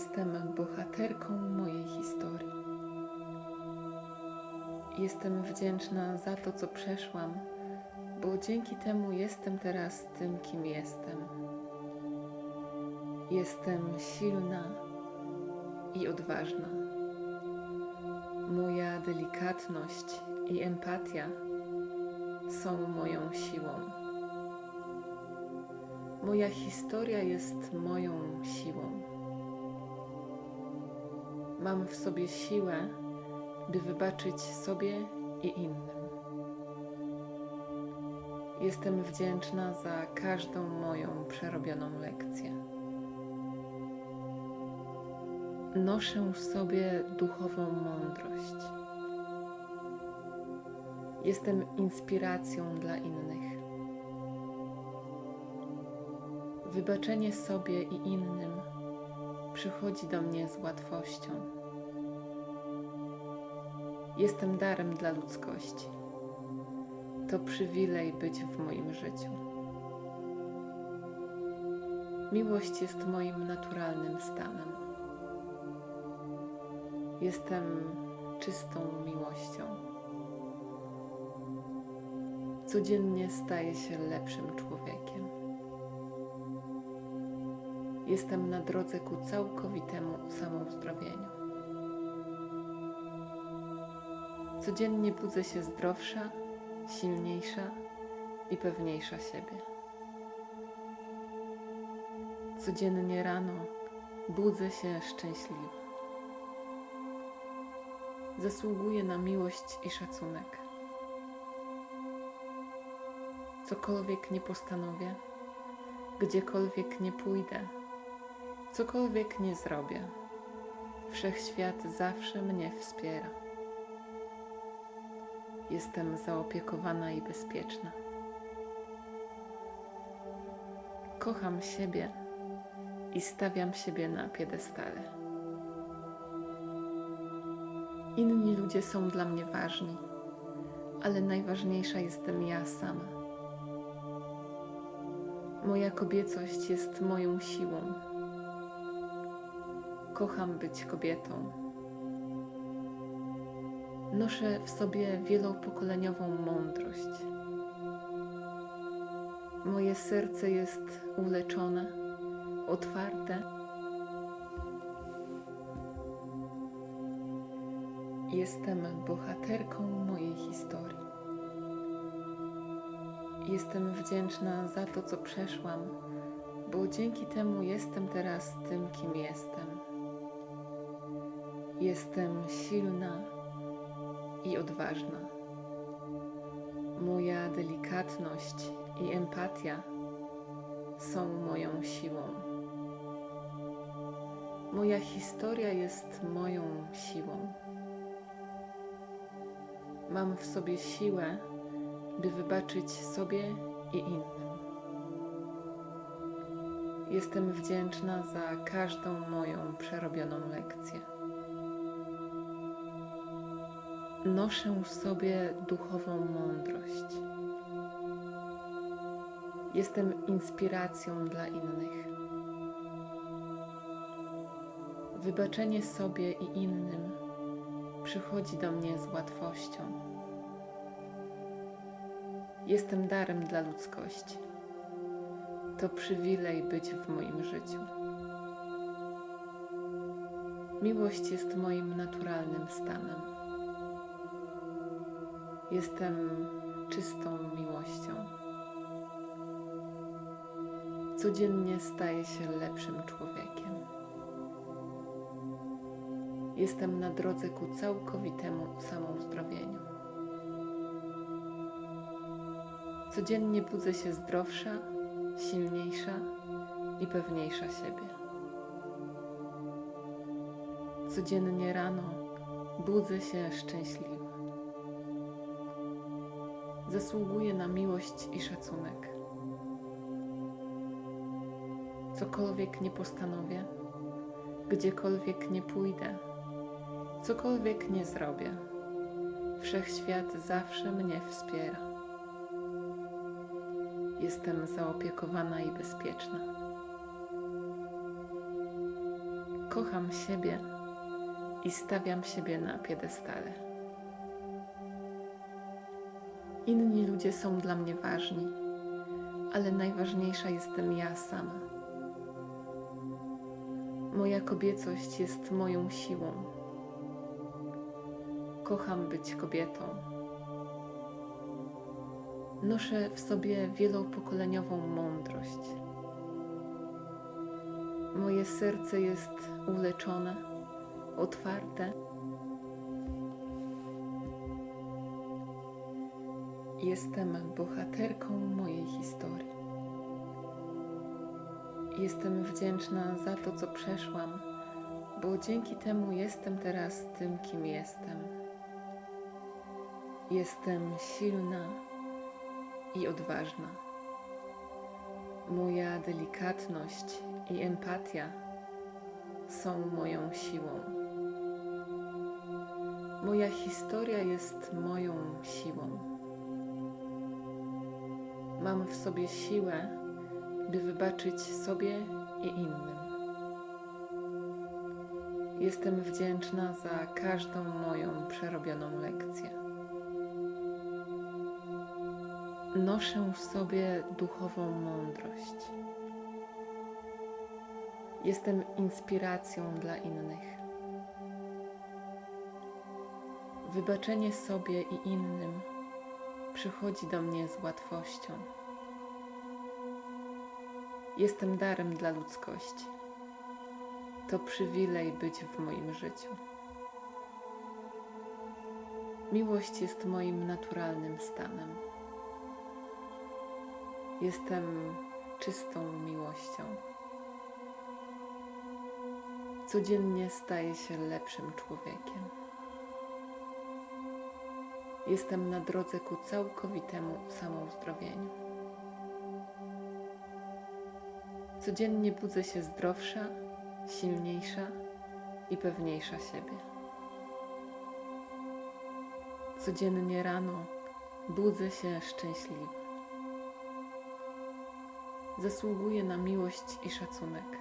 Jestem bohaterką mojej historii. Jestem wdzięczna za to, co przeszłam, bo dzięki temu jestem teraz tym, kim jestem. Jestem silna i odważna. Moja delikatność i empatia są moją siłą. Moja historia jest moją siłą. Mam w sobie siłę, by wybaczyć sobie i innym. Jestem wdzięczna za każdą moją przerobioną lekcję. Noszę w sobie duchową mądrość. Jestem inspiracją dla innych. Wybaczenie sobie i innym przychodzi do mnie z łatwością. Jestem darem dla ludzkości. To przywilej być w moim życiu. Miłość jest moim naturalnym stanem. Jestem czystą miłością. Codziennie staję się lepszym człowiekiem. Jestem na drodze ku całkowitemu samouzdrowieniu. Codziennie budzę się zdrowsza, silniejsza i pewniejsza siebie. Codziennie rano budzę się szczęśliwa. Zasługuję na miłość i szacunek. Cokolwiek nie postanowię, gdziekolwiek nie pójdę, cokolwiek nie zrobię, wszechświat zawsze mnie wspiera. Jestem zaopiekowana i bezpieczna. Kocham siebie i stawiam siebie na piedestale. Inni ludzie są dla mnie ważni, ale najważniejsza jestem ja sama. Moja kobiecość jest moją siłą. Kocham być kobietą. Noszę w sobie wielopokoleniową mądrość. Moje serce jest uleczone, otwarte. Jestem bohaterką mojej historii. Jestem wdzięczna za to, co przeszłam, bo dzięki temu jestem teraz tym, kim jestem. Jestem silna i odważna. Moja delikatność i empatia są moją siłą. Moja historia jest moją siłą. Mam w sobie siłę, by wybaczyć sobie i innym. Jestem wdzięczna za każdą moją przerobioną lekcję. Noszę w sobie duchową mądrość. Jestem inspiracją dla innych. Wybaczenie sobie i innym przychodzi do mnie z łatwością. Jestem darem dla ludzkości. To przywilej być w moim życiu. Miłość jest moim naturalnym stanem. Jestem czystą miłością. Codziennie staję się lepszym człowiekiem. Jestem na drodze ku całkowitemu samouzdrowieniu. Codziennie budzę się zdrowsza, silniejsza i pewniejsza siebie. Codziennie rano budzę się szczęśliwa. Zasługuję na miłość i szacunek. Cokolwiek nie postanowię, gdziekolwiek nie pójdę, cokolwiek nie zrobię, wszechświat zawsze mnie wspiera. Jestem zaopiekowana i bezpieczna. Kocham siebie i stawiam siebie na piedestale. Inni ludzie są dla mnie ważni, ale najważniejsza jestem ja sama. Moja kobiecość jest moją siłą. Kocham być kobietą. Noszę w sobie wielopokoleniową mądrość. Moje serce jest uleczone, otwarte. Jestem bohaterką mojej historii. Jestem wdzięczna za to, co przeszłam, bo dzięki temu jestem teraz tym, kim jestem. Jestem silna i odważna. Moja delikatność i empatia są moją siłą. Moja historia jest moją siłą. Mam w sobie siłę, by wybaczyć sobie i innym. Jestem wdzięczna za każdą moją przerobioną lekcję. Noszę w sobie duchową mądrość. Jestem inspiracją dla innych. Wybaczenie sobie i innym przychodzi do mnie z łatwością. Jestem darem dla ludzkości. To przywilej być w moim życiu. Miłość jest moim naturalnym stanem. Jestem czystą miłością. Codziennie staję się lepszym człowiekiem. Jestem na drodze ku całkowitemu samouzdrowieniu. Codziennie budzę się zdrowsza, silniejsza i pewniejsza siebie. Codziennie rano budzę się szczęśliwa. Zasługuję na miłość i szacunek.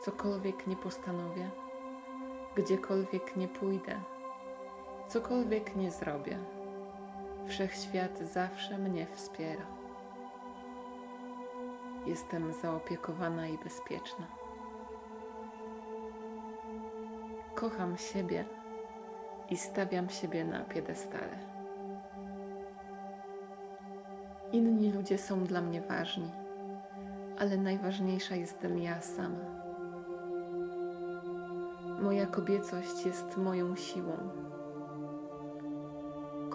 Cokolwiek nie postanowię, gdziekolwiek nie pójdę, cokolwiek nie zrobię, wszechświat zawsze mnie wspiera. Jestem zaopiekowana i bezpieczna. Kocham siebie i stawiam siebie na piedestale. Inni ludzie są dla mnie ważni, ale najważniejsza jestem ja sama. Moja kobiecość jest moją siłą.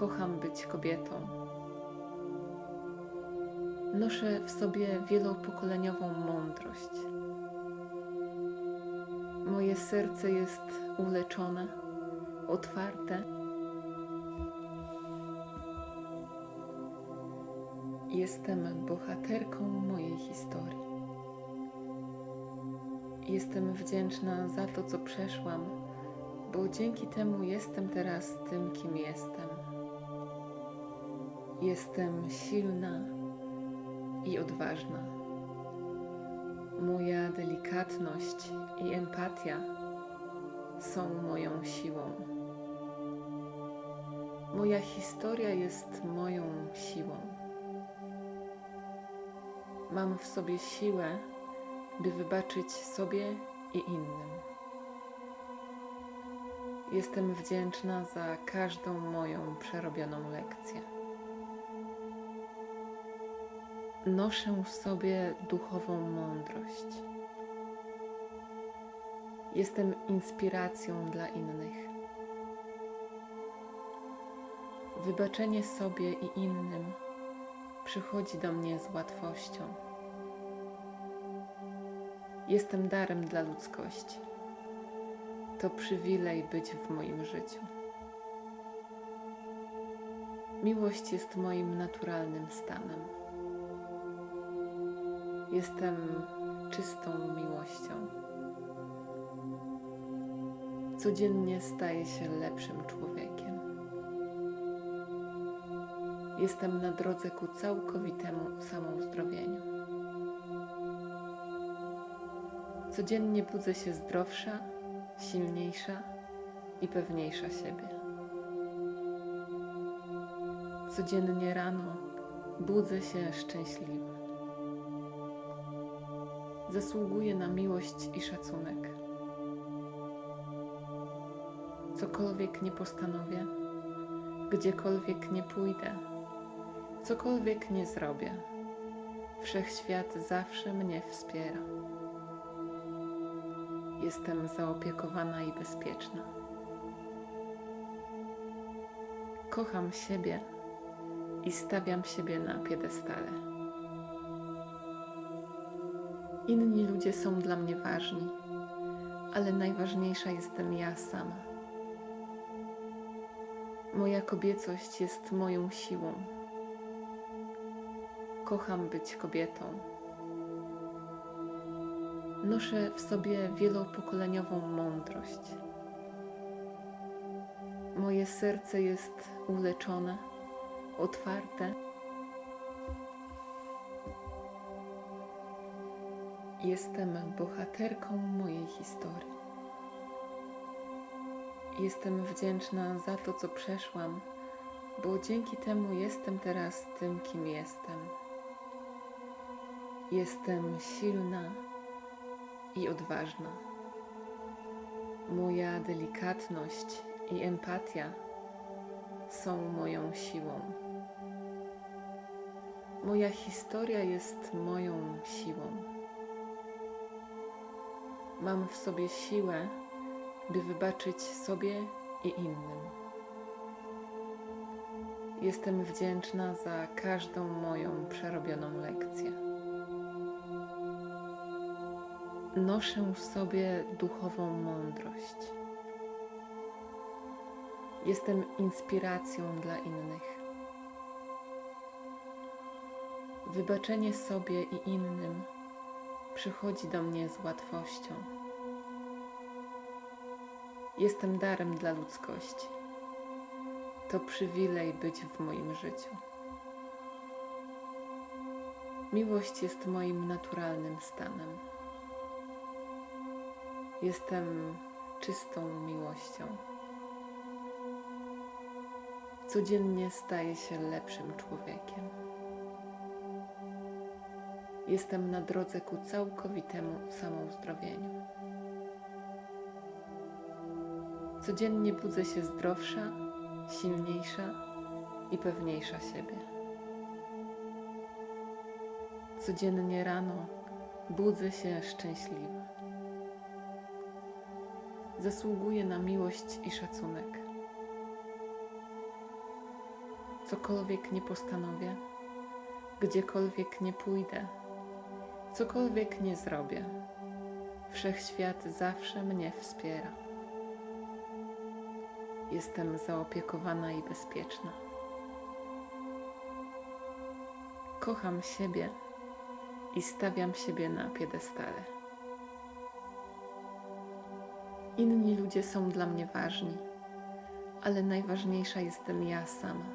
Kocham być kobietą. Noszę w sobie wielopokoleniową mądrość. Moje serce jest uleczone, otwarte. Jestem bohaterką mojej historii. Jestem wdzięczna za to, co przeszłam, bo dzięki temu jestem teraz tym, kim jestem. Jestem silna i odważna. Moja delikatność i empatia są moją siłą. Moja historia jest moją siłą. Mam w sobie siłę, by wybaczyć sobie i innym. Jestem wdzięczna za każdą moją przerobioną lekcję. Noszę w sobie duchową mądrość. Jestem inspiracją dla innych. Wybaczenie sobie i innym przychodzi do mnie z łatwością. Jestem darem dla ludzkości. To przywilej być w moim życiu. Miłość jest moim naturalnym stanem. Jestem czystą miłością. Codziennie staję się lepszym człowiekiem. Jestem na drodze ku całkowitemu samouzdrowieniu. Codziennie budzę się zdrowsza, silniejsza i pewniejsza siebie. Codziennie rano budzę się szczęśliwa. Zasługuję na miłość i szacunek. Cokolwiek nie postanowię, gdziekolwiek nie pójdę, cokolwiek nie zrobię, wszechświat zawsze mnie wspiera. Jestem zaopiekowana i bezpieczna. Kocham siebie i stawiam siebie na piedestale. Inni ludzie są dla mnie ważni, ale najważniejsza jestem ja sama. Moja kobiecość jest moją siłą. Kocham być kobietą. Noszę w sobie wielopokoleniową mądrość. Moje serce jest uleczone, otwarte. Jestem bohaterką mojej historii. Jestem wdzięczna za to, co przeszłam, bo dzięki temu jestem teraz tym, kim jestem. Jestem silna i odważna. Moja delikatność i empatia są moją siłą. Moja historia jest moją siłą. Mam w sobie siłę, by wybaczyć sobie i innym. Jestem wdzięczna za każdą moją przerobioną lekcję. Noszę w sobie duchową mądrość. Jestem inspiracją dla innych. Wybaczenie sobie i innym przychodzi do mnie z łatwością. Jestem darem dla ludzkości. To przywilej być w moim życiu. Miłość jest moim naturalnym stanem. Jestem czystą miłością. Codziennie staję się lepszym człowiekiem. Jestem na drodze ku całkowitemu samouzdrowieniu. Codziennie budzę się zdrowsza, silniejsza i pewniejsza siebie. Codziennie rano budzę się szczęśliwa. Zasługuję na miłość i szacunek. Cokolwiek nie postanowię, gdziekolwiek nie pójdę, cokolwiek nie zrobię, wszechświat zawsze mnie wspiera. Jestem zaopiekowana i bezpieczna. Kocham siebie i stawiam siebie na piedestale. Inni ludzie są dla mnie ważni, ale najważniejsza jestem ja sama.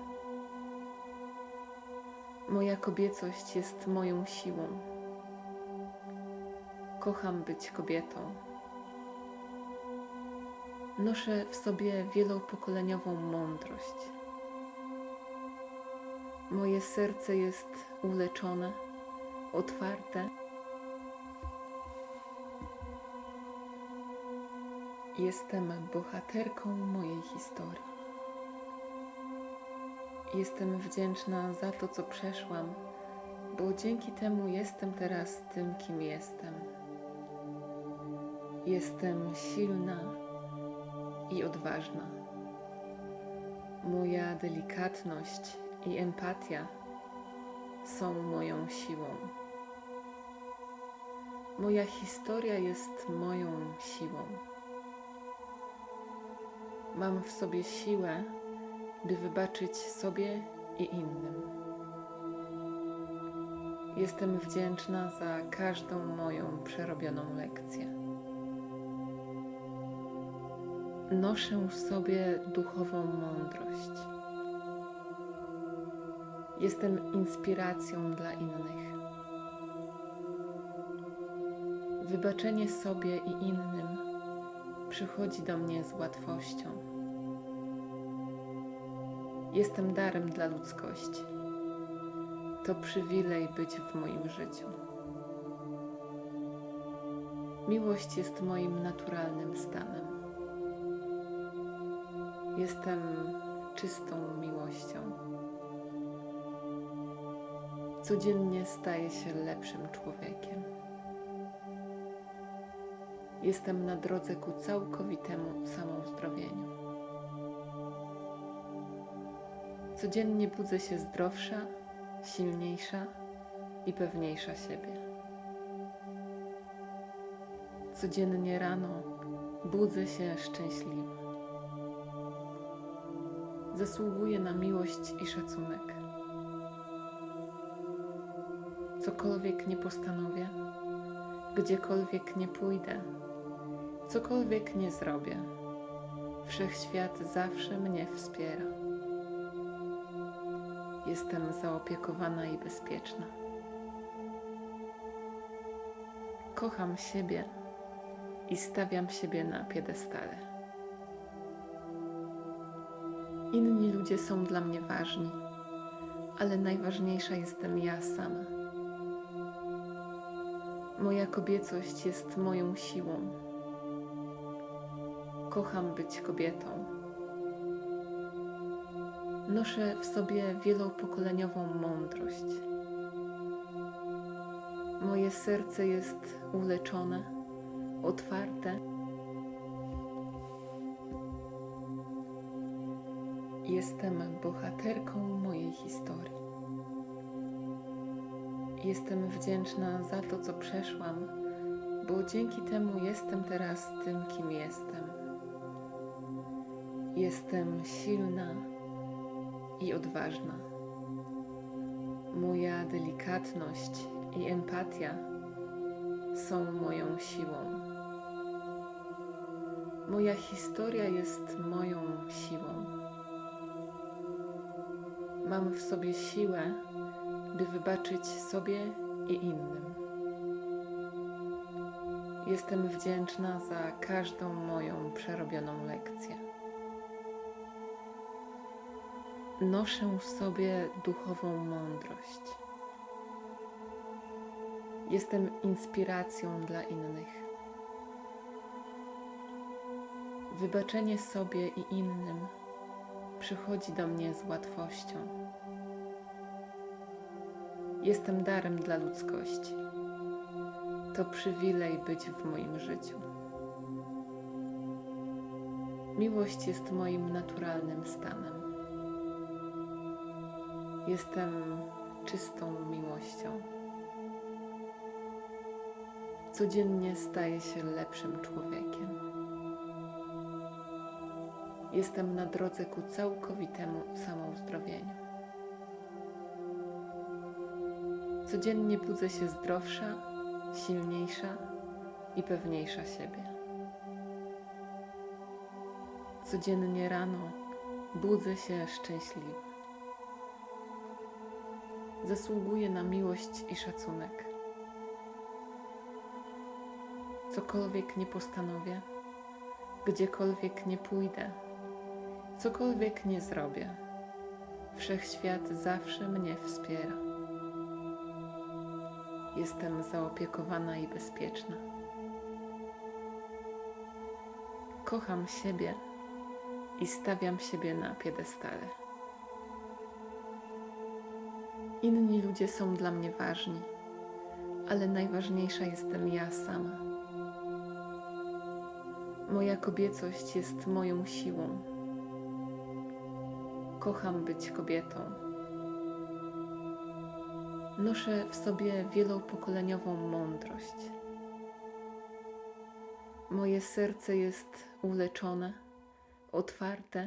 Moja kobiecość jest moją siłą. Kocham być kobietą. Noszę w sobie wielopokoleniową mądrość. Moje serce jest uleczone, otwarte. Jestem bohaterką mojej historii. Jestem wdzięczna za to, co przeszłam, bo dzięki temu jestem teraz tym, kim jestem. Jestem silna i odważna. Moja delikatność i empatia są moją siłą. Moja historia jest moją siłą. Mam w sobie siłę, by wybaczyć sobie i innym. Jestem wdzięczna za każdą moją przerobioną lekcję. Noszę w sobie duchową mądrość. Jestem inspiracją dla innych. Wybaczenie sobie i innym przychodzi do mnie z łatwością. Jestem darem dla ludzkości. To przywilej być w moim życiu. Miłość jest moim naturalnym stanem. Jestem czystą miłością. Codziennie staję się lepszym człowiekiem. Jestem na drodze ku całkowitemu samouzdrowieniu. Codziennie budzę się zdrowsza, silniejsza i pewniejsza siebie. Codziennie rano budzę się szczęśliwa. Zasługuję na miłość i szacunek. Cokolwiek nie postanowię, gdziekolwiek nie pójdę, cokolwiek nie zrobię, wszechświat zawsze mnie wspiera. Jestem zaopiekowana i bezpieczna. Kocham siebie i stawiam siebie na piedestale. Inni ludzie są dla mnie ważni, ale najważniejsza jestem ja sama. Moja kobiecość jest moją siłą. Kocham być kobietą. Noszę w sobie wielopokoleniową mądrość. Moje serce jest uleczone, otwarte. Jestem bohaterką mojej historii. Jestem wdzięczna za to, co przeszłam, bo dzięki temu jestem teraz tym, kim jestem. Jestem silna i odważna. Moja delikatność i empatia są moją siłą. Moja historia jest moją siłą. Mam w sobie siłę, by wybaczyć sobie i innym. Jestem wdzięczna za każdą moją przerobioną lekcję. Noszę w sobie duchową mądrość. Jestem inspiracją dla innych. Wybaczenie sobie i innym przychodzi do mnie z łatwością. Jestem darem dla ludzkości. To przywilej być w moim życiu. Miłość jest moim naturalnym stanem. Jestem czystą miłością. Codziennie staję się lepszym człowiekiem. Jestem na drodze ku całkowitemu samouzdrowieniu. Codziennie budzę się zdrowsza, silniejsza i pewniejsza siebie. Codziennie rano budzę się szczęśliwa. Zasługuję na miłość i szacunek. Cokolwiek nie postanowię, gdziekolwiek nie pójdę, cokolwiek nie zrobię, wszechświat zawsze mnie wspiera. Jestem zaopiekowana i bezpieczna. Kocham siebie i stawiam siebie na piedestale. Inni ludzie są dla mnie ważni, ale najważniejsza jestem ja sama. Moja kobiecość jest moją siłą. Kocham być kobietą. Noszę w sobie wielopokoleniową mądrość. Moje serce jest uleczone, otwarte.